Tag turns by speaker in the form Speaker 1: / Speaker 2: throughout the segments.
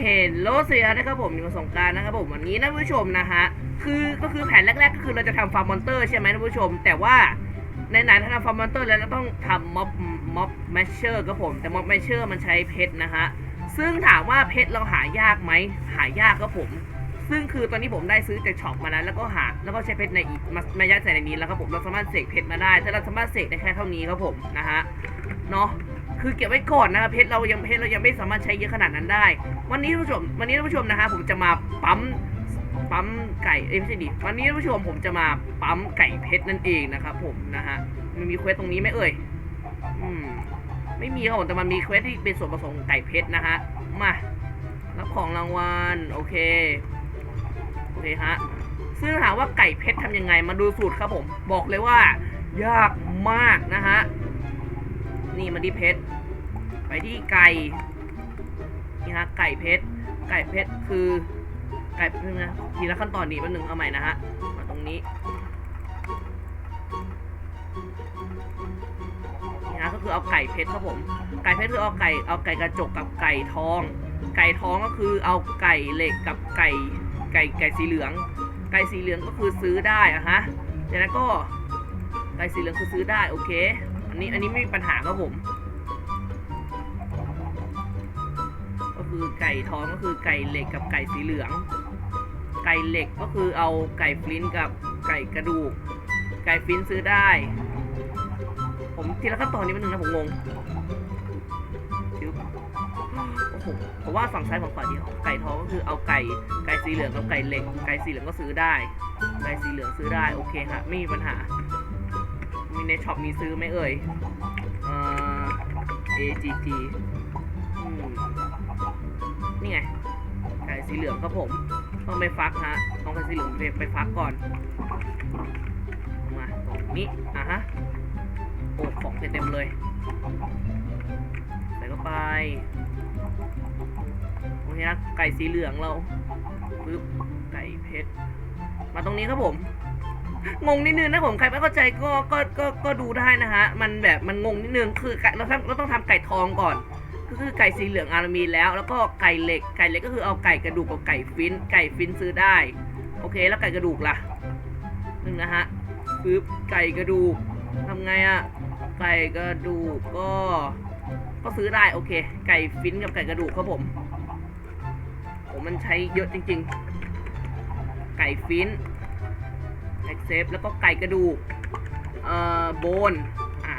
Speaker 1: เห็นโลเซียนะครับผมอยู่สงการนะครับผมวันนี้นะผู้ชมนะฮะคือก็คือแผนแรกๆก็คือเราจะทำฟาร์มมอนเตอร์ใช่ไหมนะผู้ชม แต่ว่าในไหนถ้าทำฟาร์มมอนเตอร์แล้วเราต้องทำม็อบม็อบแมชเชอร์ครับผม แต่ม็อบแมชเชอร์มันใช้เพชรนะฮะซึ่งถามว่าเพชรเราหายากไหมหายากครับผม ซึ่งคือตอนนี้ผมได้ซื้อจากช็อปมาแล้วแล้วก็หาแล้วก็ใช้เพชรในอีกมามายัดใส่ในนี้แล้วครับผมเราสามารถเสกเพชรมาได้แต่เราสามารถเสกได้แค่เท่านี้ครับผมนะฮะเนาะ คือเก็บไว้ก่อนนะครับเพชรเรายังเพชรเรายังไม่สามารถใช้เยอะขนาดนั้นได้ วันนี้ท่านผู้ชมวันนี้ท่านผู้ชมนะฮะผมจะมาปั๊มปั๊มไก่เอ้ไม่ใช่ดิวันนี้ท่านผู้ชมผมจะมาปั๊มไก่เพชรนั่นเองนะครับผมนะฮะมันมีเควสตรงนี้ไหมเอ่ยอืมไม่มีครับผมแต่มันมีเควสที่เป็นส่วนผสมของไก่เพชรนะฮะมารับของรางวัลโอเคโอเคฮะซึ่งถามว่าไก่เพชรทำยังไงมาดูสูตรครับผม บอกเลยว่ายากมากนะฮะ นี่มาที่เพชร ไปที่ไก่นี่ฮะไก่เพชร ไก่เพชรคือไก่เพชรนะทีละขั้นตอนนี้แป๊บนึงเอาใหม่นะฮะ มาตรงนี้นี่ฮะก็คือเอาไก่เพชรครับผม ไก่เพชรคือเอาไก่ เอาไก่กระจกกับไก่ทอง ไก่ทองก็คือเอาไก่เหล็กกับไก่ไก่ไก่สีเหลือง ไก่สีเหลืองก็คือซื้อได้อะฮะจากนั้นก็ไก่สีเหลืองคือซื้อได้โอเค อันนี้อันนี้ไม่มีปัญหาครับผม ก็คือไก่ท้องก็คือไก่เหล็กกับไก่สีเหลือง ไก่เหล็กก็คือเอาไก่ฟลินกับไก่กระดูก ไก่ฟลินซื้อได้ ผมทีละขั้นตอนนี้มันนึงนะผมงงโอ้โหผมว่าฝั่งซ้ายฝั่งขวาดีไก่ท้องก็คือเอาไก่ไก่สีเหลืองกับไก่เหล็ก ไก่สีเหลืองก็ซื้อได้ ไก่สีเหลืองซื้อได้โอเคฮะไม่มีปัญหา มีในช็อปมีซื้อไหมเอ่ยเอ่อ AGG อืมนี่ไงไก่สีเหลืองครับผม ต้องไปฟักฮะ ต้องไก่สีเหลืองไปไปฟักก่อน มาตรงนี้ อะฮะ โอ้ของเต็มเลย ใส่เข้าไปโอเคนะไก่สีเหลืองเราปึ๊บไก่เพชร มาตรงนี้ครับผม งงนิดนึงนะผมใครไม่เข้าใจก็ก็ก็ก็ดูได้นะฮะ มันแบบมันงงนิดนึงคือไก่เราทำเราต้องทำไก่ทองก่อน ก็คือไก่สีเหลืองอารามีแล้ว แล้วก็ไก่เหล็กไก่เหล็กก็คือเอาไก่กระดูกกับไก่ฟินไก่ฟินซื้อได้ โอเค แล้วไก่กระดูกล่ะนึงนะฮะปึ๊บไก่กระดูกทำไงอะไก่กระดูกก็ ก็ซื้อได้โอเค ไก่ฟินกับไก่กระดูกครับผมโอ้มันใช้เยอะจริง ๆ ไก่ฟิน accept แล้วก็ไก่กระดูก เอ่อ โบน อะ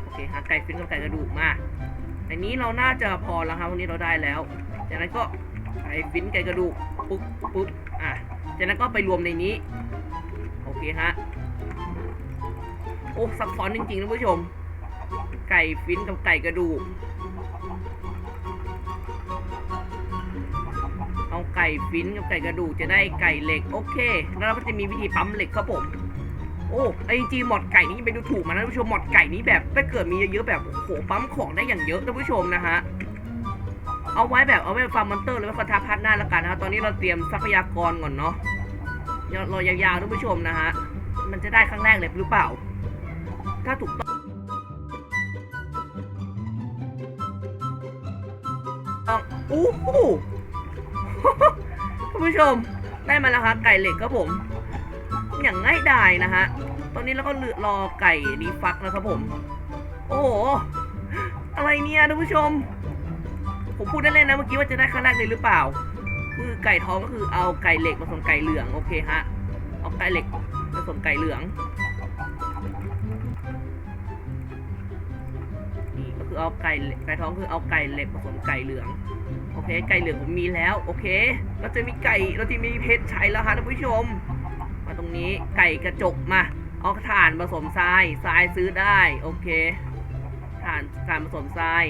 Speaker 1: โอเคหาไก่ฟินกับไก่กระดูกมาในนี้เราน่าจะพอแล้วครับวันนี้เราได้แล้ว จากนั้นก็ไก่ฟินไก่กระดูก ปุ๊บปุ๊บอะ จากนั้นก็ไปรวมในนี้ โอเคฮะ โอ้ซับซ้อนจริงๆนะผู้ชม ไก่ฟินกับไก่กระดูก ไก่ฟินกับไก่กระดูกจะได้ไก่เหล็กโอเค แล้วเราก็จะมีวิธีปั๊มเหล็กครับผมโอ้ไอจีหมอดไก่นี้ไปดูถูกมานะท่านผู้ชมหมอดไก่นี้แบบถ้าเกิดมีเยอะๆแบบโอ้โหปั๊มของได้อย่างเยอะท่านผู้ชมนะฮะเอาไว้แบบเอาไว้ฟาร์มมอนเตอร์หรือว่าคาทาพัดหน้าล้วกันนะฮะตอนนี้เราเตรียมทรัพยากรก่อนเนาะรอยาวๆท่านผู้ชมนะฮะมันจะได้ครั้งแรกเลยหรือเปล่า ถ้าถูกต้องต้องอู้หู ท่านผู้ชมได้มาแล้วครับไก่เหล็กครับผม อย่างง่ายดายนะฮะตอนนี้เราก็รอไก่นี้ฟักแล้วครับผม โอ้โหอะไรเนี่ยท่านผู้ชม ผมพูดได้เล่นนะเมื่อกี้ว่าจะได้ครั้งแรกเลยหรือเปล่า คือไก่ทองก็คือเอาไก่เหล็กผสมไก่เหลืองโอเคฮะเอาไก่เหล็กผสมไก่เหลืองนี่ก็คือเอาไก่ไก่ทองคือเอาไก่เหล็กผสมไก่เหลือง โอเค ไก่เหลืองผมมีแล้ว โอเค เราจะมีไก่ เราจะมีเพชรใช้แล้วฮะท่านผู้ชม มาตรงนี้ ไก่กระจกมา เอาถ่านผสมทราย ทรายซื้อได้ โอเค ถ่านถ่านผสมทราย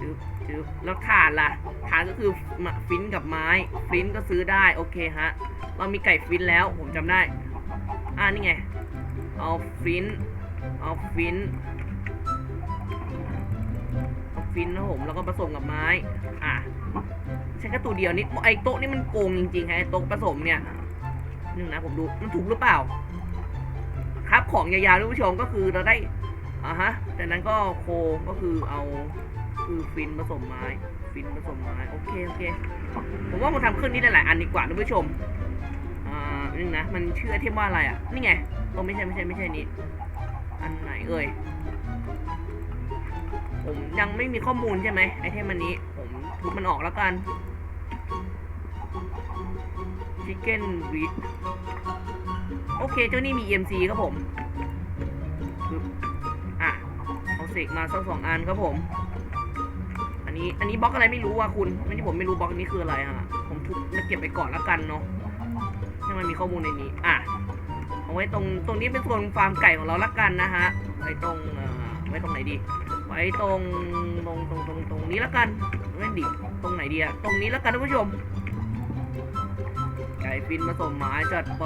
Speaker 1: จึ๊บจึ๊บแล้วถ่านล่ะ ถ่านก็คือฟินกับไม้ ฟินก็ซื้อได้ โอเคฮะ เรามีไก่ฟินแล้ว ผมจำได้ อ่านี่ไง เอาฟิน เอาฟิน ฟินนะผมแล้วก็ผสมกับไม้ อะใช้แค่ตัวเดียวนี่ไอ้โต๊ะนี่มันโกงจริงๆฮะไอโต๊ะผสมเนี่ยนึงนะผมดูมันถูกหรือเปล่า ครับของยาวๆท่านผู้ชมก็คือเราได้อ่าฮะจากนั้นก็โคก็คือเอาคือฟินผสมไม้ ฟินผสมไม้โอเคโอเคผมว่าผมทำเครื่องนี้หลายๆอันดีกว่าท่านผู้ชมอ่านึงนะมันชื่อไอเทมว่าอะไรอะนี่ไงโอ้ไม่ใช่ไม่ใช่ไม่ใช่นี้อันไหนเอ่ย ผมยังไม่มีข้อมูลใช่ไหมไอเทมอันนี้ผมทุบมันออกแล้วกัน Chicken w e e t โอเคเจ้านี่มี EMC ครับผมปึ๊บอะเอาเสกมาสักสองอันครับผม อันนี้อันนี้บล็อกอะไรไม่รู้ว่ะคุณไม่ที่ผมไม่รู้บล็อกนี้คืออะไรฮะผมทุบแล้วเก็บไปก่อนแล้วกันเนาะให้มันมีข้อมูลในนี้อะเอาไว้ตรงตรงนี้เป็นส่วนฟาร์มไก่ของเราละกันนะฮะไว้ตรงเอ่อไว้ตรงไหนดี ไว้ตรงตรงตรงตรงตรงนี้ละกันไม่ดิตรงไหนดีอะตรงนี้ละกันท่านผู้ชมไก่ฟินผสมไม้จัดไป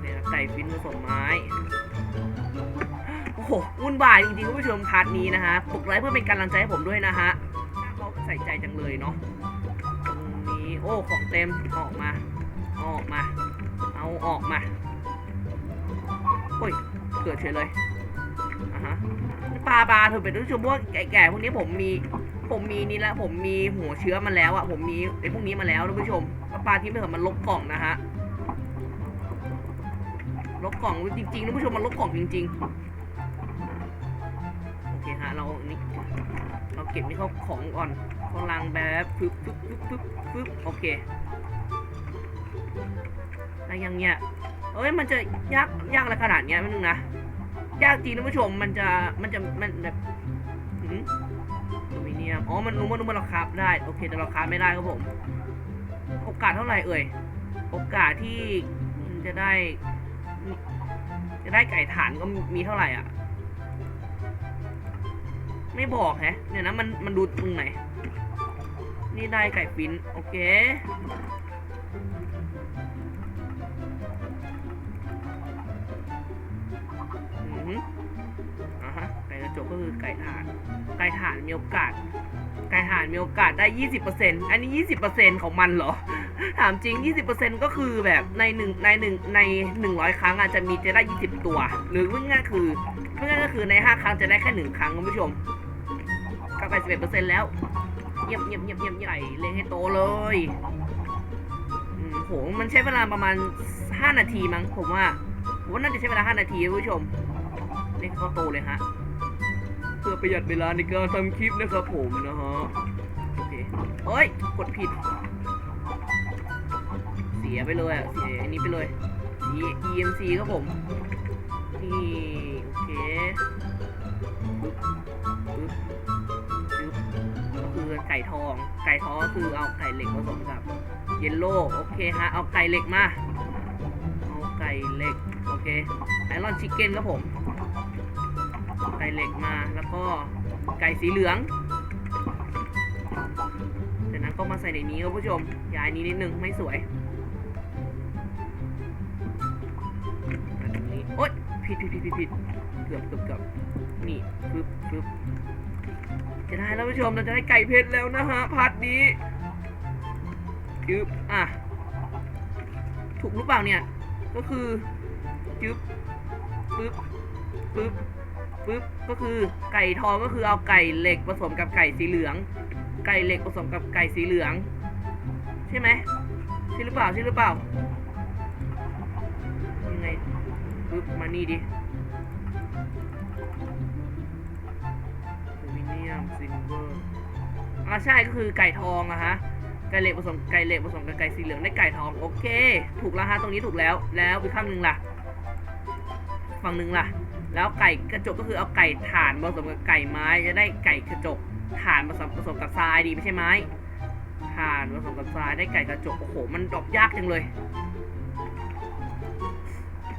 Speaker 1: เนี่ยไก่ฟินผสมไม้โอ้โหวุ่นวายจริงๆคุณผู้ชมพาร์ทนี้นะฮะปลุกไลค์เพื่อเป็นกำลังใจให้ผมด้วยนะฮะเขาใส่ใจจังเลยเนาะตรงนี้โอ้ของเต็มออกมาออกมา เอาออกมา โอ้ย เกิดเฉยเลยอะฮะปลาปลาเถอะเป็นผู้ชมพวกแก่ๆพวกนี้ผมมี ผมมีนี่แล้วผมมีหัวเชื้อมาแล้วอะผมมีไอ้พวกนี้มาแล้วท่านผู้ชม ปลาที่ไม่เถอะมันลบกล่องนะฮะ ลบกล่องจริงๆท่านผู้ชมมันลบกล่องจริง ๆ โอเคฮะ เรานี่เราเก็บนี่เข้าของก่อนกำลังแบบปึ๊บปึ๊บปึ๊บปึ๊บปึ๊บโอเคแล้วยังเนี้ย เอ้ยมันจะยากยากอะไรขนาดเนี้ยม่นึงนะยากจริงท่านผู้ชมมันจะมันจะมันแบบหืมอลูมิเนียมอ๋อมันรู้มันรู้มันเราคาได้โอเคแต่เราคาไม่ได้ครับผม โอกาสเท่าไหร่เอ่ยโอกาสที่จะได้ จะได้ไก่ฐานก็มีเท่าไหร่อะ ไม่บอกแฮะเนี่ยนะมันมันดูตรงไหนนี่ได้ไก่ฟินโอเค ก็คือไก่ถ่าน ไก่ถ่านมีโอกาส ไก่ถ่านมีโอกาสได้ยี่สิบเปอร์เซ็นต์อันนี้ยี่สิบเปอร์เซ็นต์ของมันเหรอ ถามจริงยี่สิบเปอร์เซ็นต์ก็คือแบบในหนึ่งในหนึ่งในหนึ่งร้อยครั้งอาจจะมีจะได้ยี่สิบตัว หรือง่ายๆคือง่ายๆก็คือในห้าครั้งจะได้แค่หนึ่งครั้งคุณผู้ชมก็ไปสิบเอ็ดเปอร์เซ็นต์แล้ว เงียบเงียบเงียบเงียบใหญ่เลี้ยงให้โตเลยโห มันใช้เวลาประมาณห้านาทีมั้งผมว่าผมว่าน่าจะใช้เวลาห้านาทีคุณผู้ชมเล่นเขาโตเลยฮะ พื่อประหยัดเวลาในการทำคลิปนะครับผมนะฮะโอเคเอ้ยกดผิด เสียไปเลยอะเสียอันนี้ไปเลย EMC ครับผมนี่โอเคก็คือไก่ทอง ไก่ทองก็คือเอาไก่เหล็กผสมกับ เยลโล่โอเคฮะเอาไก่เหล็กมา เอาไก่เหล็ก โอเคไอรอนชิคเก้นครับผม ไก่เหล็กมา แล้วก็ไก่สีเหลืองจากนั้นก็มาใส่ในนี้ครับผู้ชมย้ายนี้นิดนึงไม่สวยอันนี้โอ๊ยผิดผิดผิดผิดผิดเกือบเกือบเกือบนี่ปึ๊บปึ๊บจะได้แล้วผู้ชมเราจะได้ไก่เพชรแล้วนะฮะพาร์ทนี้จึ๊บอะถูกหรือเปล่าเนี่ย ก็คือจึ๊บปึ๊บปึ๊บ ปึ๊บก็คือไก่ทองก็คือเอาไก่เหล็กผสมกับไก่สีเหลือง ไก่เหล็กผสมกับไก่สีเหลือง ใช่ไหมใช่หรือเปล่าใช่หรือเปล่ายังไงปึ๊บมานี่ดิอลูมิเนียมซิลเวอร์อ่าใช่ก็คือไก่ทองอะฮะไก่เหล็กผสมไก่เหล็กผสมกับไก่สีเหลืองได้ไก่ทองโอเค ถูกแล้วฮะตรงนี้ถูกแล้วแล้วอีกข้างหนึ่งล่ะ ฝั่งหนึ่งล่ะ แล้วไก่กระจกก็คือเอาไก่ถ่านผสมกับไก่ไม้จะได้ไก่กระจกถ่านผสมผสมกับทรายดีไม่ใช่ไม้ถ่านผสมกับทรายได้ไก่กระจกโอ้โหมันดอกยากจังเลย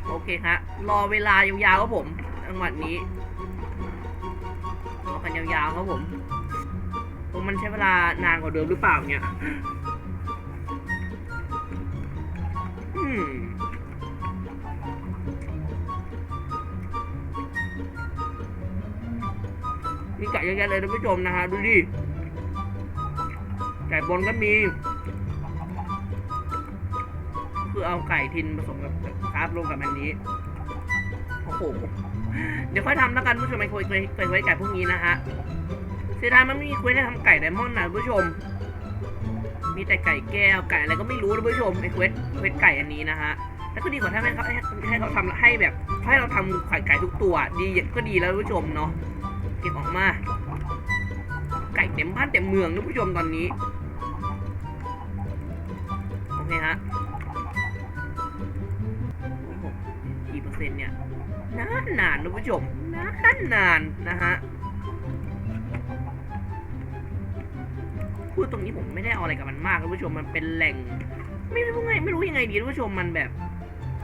Speaker 1: โอเคฮะรอเวลายาวๆครับผมจังหวัดนี้รอกันยาวๆครับผมผมมันใช้เวลานานกว่าเดิมหรือเปล่าเนี่ย อืม มีไก่เยอะแยะเลยท่านผู้ชมนะฮะดูดิไก่บนก็มีคือเอาไก่ทินผสมกับคราฟลงกับอันนี้โอ้โหเดี๋ยวค่อยทำแล้วกันผู้ชมไอ้คุยคุยคุยคุยไก่พวกนี้นะฮะเสียดายมันไม่มีคุยให้ทำไก่ไดมอนด์นะผู้ชม มีแต่ไก่แก้วไก่อะไรก็ไม่รู้นะผู้ชมไอ้เควสเควสไก่อันนี้นะฮะแล้วก็ดีกว่าถ้าให้เขาให้ให้เขาทำให้แบบให้เราทำไข่ไก่ทุกตัว ดีก็ดีแล้วผู้ชมเนาะ ก็บออกมา ไก่เต็มบ้านเต็มเมืองนะผู้ชมตอนนี้โอเคฮะกี่เปอร์เซ็นต์เนี่ยนานนานนะผู้ชมนานนานนะฮะพูดตรงนี้ผมไม่ได้เอาอะไรกับมันมากท่านผู้ชมมันเป็นแหล่ง ไม่รู้ไงไม่รู้ยังไงดีท่านผู้ชมมันแบบ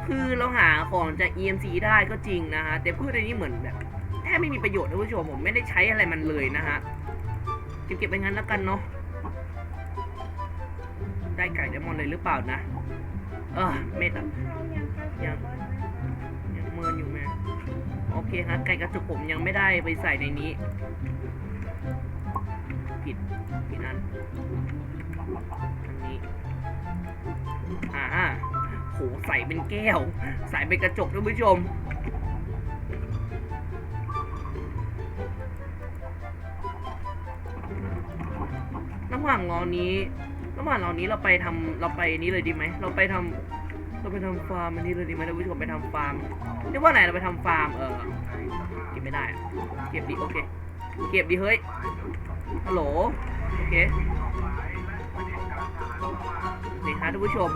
Speaker 1: คือเราหาของจาก EMC ได้ก็จริงนะฮะแต่พืชอันนี้เหมือนแบบ บไม่มีประโยชน์ท่านผู้ชมผมไม่ได้ใช้อะไรมันเลยนะฮะเก็บเก็บไปงั้นแล้วกันเนาะได้ไก่ไดมอนเลยหรือเปล่านะ เออไม่ตัดยังยังเมินอยู่แม่โอเคฮะไก่กระจุกผมยังไม่ได้ไปใส่ในนี้ ผิดผิดอันอันนี้อ่าโหใส่เป็นแก้ว ใส่เป็นกระจกท่านผู้ชม ระหว่างรอนี้ ระหว่างรอนี้เราไปทำเราไปนี้เลยดีไหม เราไปทำเราไปทำฟาร์มอันนี้เลยดีไหมท่านผู้ชมไปทำฟาร์มเรียกว่าไหนเราไปทำฟาร์ม เออเก็บไม่ได้เก็บดิโอเค เก็บดิเฮ้ยฮัลโหลโอเคนี่ฮะท่านผู้ชม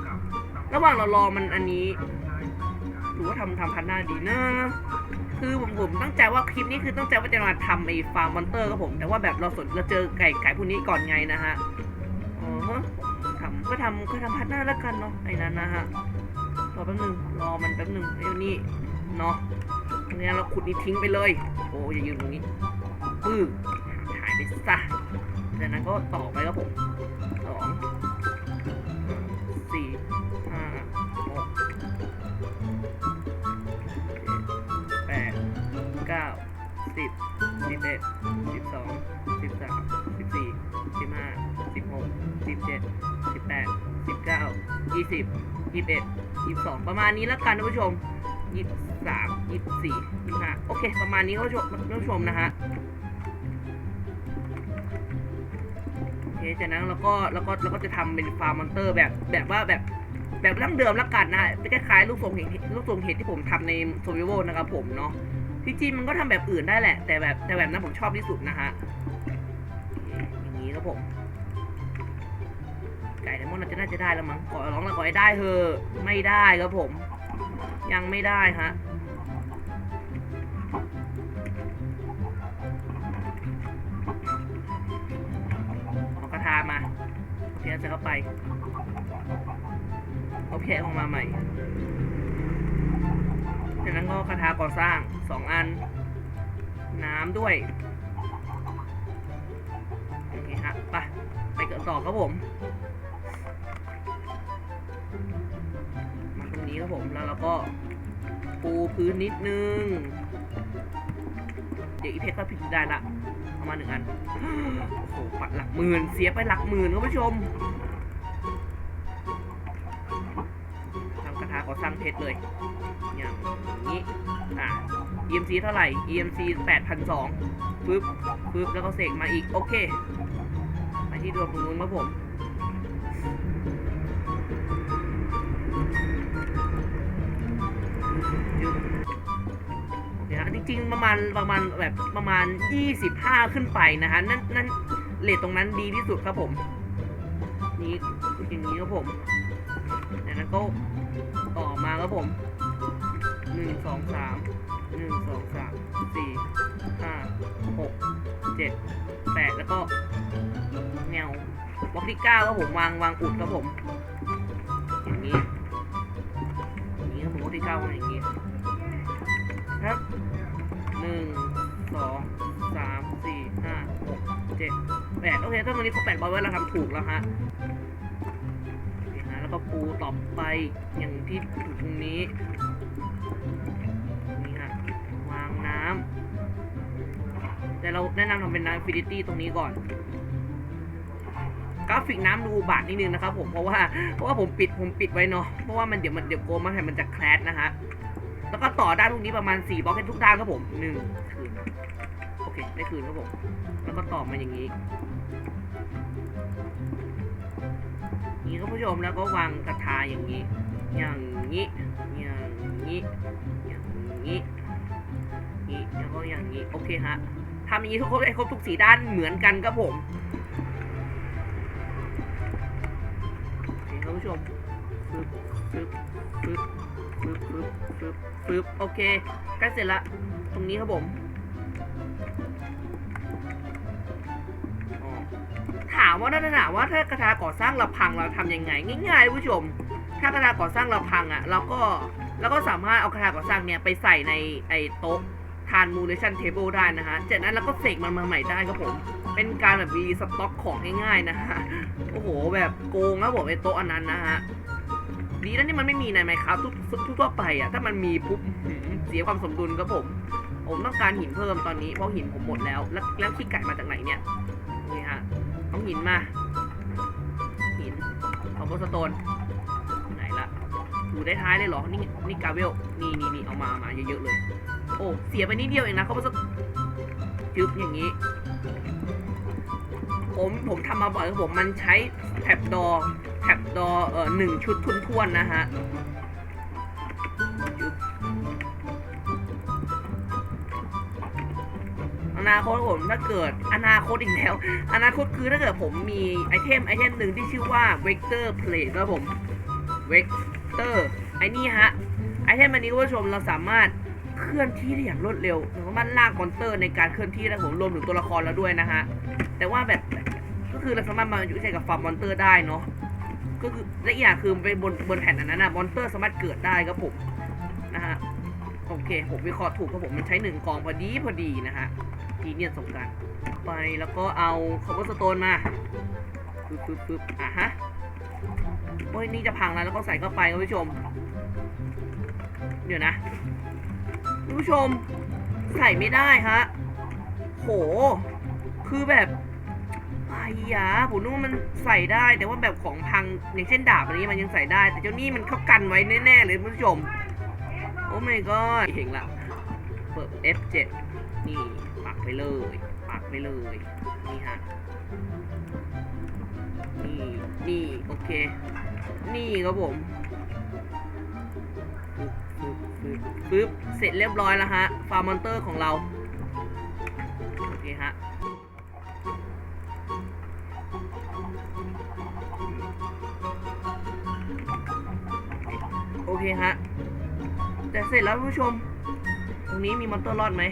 Speaker 1: ระหว่างเรารอมันอันนี้หรือว่าทำทำพันหน้าดีนะ คือผมผมตั้งใจว่าคลิปนี้คือตั้งใจว่าจะมาทำไอ้ฟาร์มมอนเตอร์ครับผม แต่ว่าแบบเราสนเราเจอไก่ไก่พวกนี้ก่อนไงนะฮะอ๋อทำก็ทำก็ทำพันหน้าแล้วกันเนาะไอ้นั้นนะฮะรอแป๊บนึงรอมันแป๊บนึงไอ้นี่เนาะงั้นเราขุดนี่ทิ้งไปเลย โอ้อย่ายืนตรงนี้ปื้อหายไปซะจากนั้นก็ต่อไปครับผมสอง สิบสิบเอ็ดสิบสองสิบสามสิบสี่สิบห้าสิบหกสิบเจ็ดสิบแปดสิบเก้ายี่สิบยี่สิบเอ็ดยี่สิบสองประมาณนี้แล้วกันท่านผู้ชมยี่สิบสามยี่สิบสี่ยี่สิบห้าโอเค ประมาณนี้ก็ชมท่านผู้ชมนะฮะโอเคจากนั้นเราก็เราก็เราก็จะทำเป็นฟาร์มมอนเตอร์แบบแบบว่าแบบแบบดั้งเดิมละกันนะฮะเป็นคล้ายๆลูกทรงเห็ดลูกทรงเห็ดที่ผมทำในโซวิโวนะครับผมเนาะ ที่จริงมันก็ทำแบบอื่นได้แหละ แต่แบบแต่แบบนั้นผมชอบที่สุดนะฮะอย่างนี้ครับผม ไก่ไดมอนด์เราจะน่าจะได้แล้วมั้งขอร้องแล้วขอให้ได้เถอะไม่ได้ครับผม ยังไม่ได้ฮะเอากระทามาเพียนใส่เข้าไปเอาแพะออกมาใหม่ จากนั้นก็กระทาก่อสร้างสองอัน น้ำด้วยโอเคฮะไปไปเกิดต่อครับผมมาตรงนี้ครับผมแล้วเราก็ปูพื้นนิดนึง เดี๋ยวอีเพชรก็ผิดได้ละเอามาหนึ่งอันโอ้โหปัดหลักหมื่นเสียไปหลักหมื่นคุณผู้ชม สร้างเพชรเลย อย่างนี้ อะ EMC เท่าไหร่ EMC 8,200ปึ๊บปึ๊บแล้วก็เสกมาอีก โอเคไปที่ตัวตรงนู้นครับผมจึ๊บโอเคฮะจริงๆ ประมาณประมาณแบบประมาณ 25 ขึ้นไปนะฮะ นั่นนั่นเลทตรงนั้นดีที่สุดครับผม นี่อย่างนี้ครับผมจากนั้นก็ ครับผมหนึ่งสองสามหนึ่งสองสามสี่ห้าหกเจ็ดแปดแล้วก็แนวบล็อกที่เก้าครับผมวางวางอุดครับผมอย่างนี้อย่างนี้ครับผมบล็อกที่เก้าวางอย่างนี้ครับหนึ่งสองสามสี่ห้าหกเจ็ดแปดโอเคถ้าตรงนี้ครบแปดบอลไว้เราทำถูกแล้วฮะ แล้วก็ปูต่อไปอย่างที่ถูกตรงนี้นี่ฮะวางน้ำแต่เราแนะนำทำเป็นน้ำฟิลิตี้ตรงนี้ก่อนกราฟิกน้ำดูบาดนิดนึงนะครับผมเพราะว่าเพราะว่าผมปิดผมปิดไว้เนาะเพราะว่ามันเดี๋ยวมันเดี๋ยวโกงมาให้มันจะแคลชนะฮะแล้วก็ต่อด้านตรงนี้ประมาณ4บล็อกให้ทุกด้านครับผมหนึ่งคืนโอเคได้คืนครับผมแล้วก็ต่อมาอย่างนี้ นี่ครับผู้ชมแล้วก็วางกระทาอย่างนี้ อย่างนี้อย่างนี้อย่างนี้นี่แล้วก็อย่างนี้โอเคฮะทำอย่างนี้ทุกครบให้ครบทุกสีด้านเหมือนกันครับผมโอเคครับผู้ชมฟึบฟึบฟึบฟึบฟึบฟึบฟึบโอเคใกล้เสร็จละตรงนี้ครับผมอ๋อ ถามว่าถ้าถามว่าถ้ากระทาก่อสร้างเราพังเราทำยังไง ง่ายๆผู้ชม ถ้ากระทาก่อสร้างเราพังอะเราก็เราก็สามารถเอากระทาก่อสร้างเนี่ยไปใส่ในไอ้โต๊ะทานมูเลชันเทเบิลได้นะฮะจากนั้นเราก็เสกมันมาใหม่ได้ครับผม เป็นการแบบมีสต็อกของง่ายๆนะฮะ โอ้โห แบบโกงครับผมไอ้โต๊ะอันนั้นนะฮะ ดีนะที่มันไม่มีในไมครับทุกทุกทั่วไปอะ ถ้ามันมีปุ๊บเสียความสมดุลครับผม ผมต้องการหินเพิ่มตอนนี้เพราะหินผมหมดแล้ว แล้วแล้วขี้ไก่มาจากไหนเนี่ย นี่ฮะ เอาหินมา หิน เอาโบสโตนไหนละอยู่ได้ท้ายเลยเหรอ นี่นี่กาเวล นี่นี่นี่เอามามาเยอะๆเลย โอ้เสียไปนิดเดียวเองนะเขาบอกจึ๊บอย่างนี้ ผมผมทำมาบ่อยครับผมมันใช้แท็บดอแท็บดอเอ่อหนึ่งชุดทุนทวนๆนะฮะ นาคตผมถ้าเกิดอนาคตอีกแล้ว อนาคตคือถ้าเกิดผมมีไอเทมไอเทมหนึ่งที่ชื่อว่า Vector Plate ครับผม Vector ไอนี่ฮะ ไอเทมอันนี้คุณผู้ชมเราสามารถเคลื่อนที่ได้อย่างรวดเร็วเราสามารถลากมอนเตอร์ในการเคลื่อนที่ได้ผมรวมถึงตัวละครแล้วด้วยนะฮะ แต่ว่าแบบก็คือเราสามารถมาอยู่ใช้กับฟาร์มมอนเตอร์ได้เนาะก็คือและอีกอย่างคือไปบนบนแผ่นอันนั้นนะมอนเตอร์สามารถเกิดได้ครับผมนะฮะโอเค ผมวิเคราะห์ถูกครับผมมันใช้หนึ่งกองพอดีพอดีนะฮะ ทีเนี่ยสงการไปแล้วก็เอาคอเวอร์สโตนมาปึ๊บปึ๊บปึ๊บอะฮะโอ้ยนี่จะพังแล้วแล้วก็ใส่เข้าไปคุณผู้ชม เดี๋ยวนะคุณผู้ชมใส่ไม่ได้ฮะโห คือแบบไอ้ยาผมนึกว่ามันใส่ได้ แต่ว่าแบบของพังอย่างเช่นดาบอันนี้มันยังใส่ได้ แต่เจ้านี่มันเข้ากันไว้แน่ๆเลยคุณผู้ชม โอ้ my god เห็นละ เปิด F7 นี่ กไปเลย ปักไปเลย นี่ฮะ นี่ นี่ โอเค นี่ครับผมปึ๊บปึ๊บปึ๊บ เสร็จเรียบร้อยแล้วฮะ ฟาร์มอนเตอร์ของเรา โอเคฮะโอเคฮะ แต่เสร็จแล้วผู้ชม ตรงนี้มีมอนเตอร์รอดไหม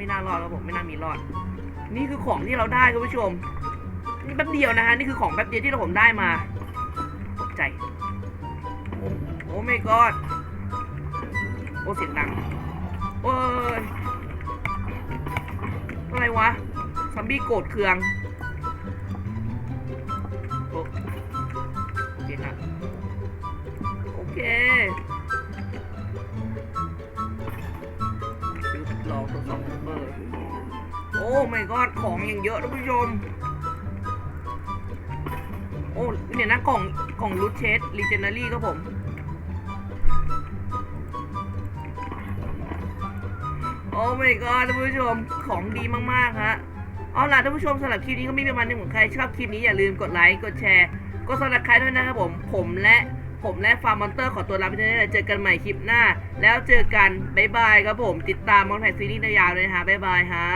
Speaker 1: ไม่น่ารอดครับผมไม่น่ามีรอด นี่คือของที่เราได้คุณผู้ชม นี่แป๊บเดียวนะฮะนี่คือของแป๊บเดียวที่เราผมได้มาตกใจ โอ้โอ้ไม่กอดโอ้เสียงดังโอ้ยอะไรวะซัมบี้โกรธเคือง ไม่กอดของอย่างเยอะท่านผู้ชม โอ้เนี่ยนะกล่องกล่องรูทเชสรีเจนนารี่ครับผมโอ้ไม่ก็ท่านผู้ชมของดีมากๆฮะเอาล่ะท่านผู้ชมสำหรับคลิปนี้ก็มีประมาณนี้ของใครชอบคลิปนี้อย่าลืมกดไลค์กดแชร์กดซับสไครต์ด้วยนะครับผมผมและผมและฟาร์มมอนเตอร์ขอตัวลาไปเท่านี้เลยเจอกันใหม่คลิปหน้า แล้วเจอกัน บ๊ายบายครับผม ติดตามมอนแพคซีรีส์ยาวเลยนะฮะ บ๊ายบายฮะ